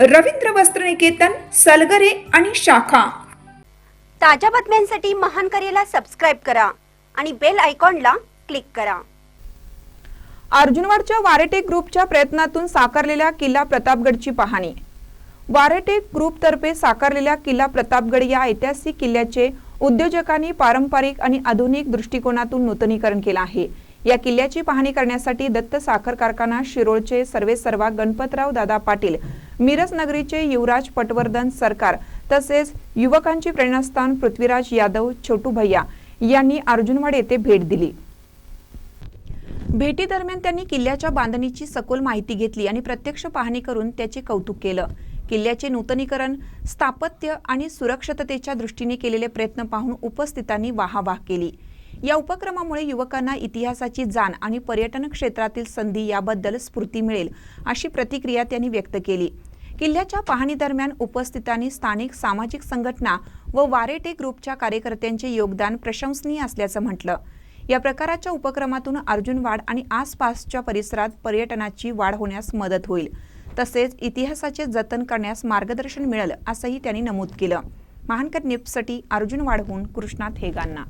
रवींद्र वस्त्रनिकेतन सलगरे आणि शाखा. ताज्या बातम्यांसाठी महान करेला सबस्क्राईब करा आणि बेल आयकॉनला क्लिक करा. अर्जुनवाडच्या वारेटेक ग्रुपच्या प्रयत्नातून साकारलेल्या किल्ला प्रतापगडची पाहणी. वारेटेक ग्रुपतर्फे साकारलेल्या किल्ला प्रतापगड या ऐतिहासिक किल्ल्याचे उद्योजकांनी पारंपरिक आणि आधुनिक दृष्टिकोनातून नूतनीकरण केलं आहे. या किल्ल्याची पाहणी करण्यासाठी दत्त साखर कारखाना शिरोळचे सर्वेसर्वा गणपतराव दादा पाटील मिरज नगरीचे युवराज पटवर्धन सरकार तसेच युवकांचे प्रेरणास्थान पृथ्वीराज यादव छोटू भैया यांनी अर्जुनवाड येथे भेट दिली. भेटीदरम्यान त्यांनी किल्ल्याच्या बांधणीची सखोल माहिती घेतली आणि प्रत्यक्ष पाहणी करून त्याचे कौतुक केलं. किल्ल्याचे नूतनीकरण स्थापत्य आणि सुरक्षिततेच्या दृष्टीने केलेले प्रयत्न पाहून उपस्थितांनी वाहावाह केली. या उपक्रमामुळे युवकांना इतिहासाची जाण आणि पर्यटन क्षेत्रातील संधी याबद्दल स्फूर्ती मिळेल अशी प्रतिक्रिया त्यांनी व्यक्त केली. किल्ल्याच्या पाहणी दरम्यान उपस्थितांनी स्थानिक सामाजिक संघटना व वारेटे ग्रुपच्या कार्यकर्त्यांचे योगदान प्रशंसनीय असल्याचं म्हटलं. या प्रकाराच्या उपक्रमातून अर्जुनवाड आणि आसपासच्या परिसरात पर्यटनाची वाढ होण्यास मदत होईल. तसेच इतिहासाचे जतन करण्यास मार्गदर्शन मिळेल असंही त्यांनी नमूद केलं. महानकर निप्ससाठी अर्जुनवाडहून कृष्णा थेगांना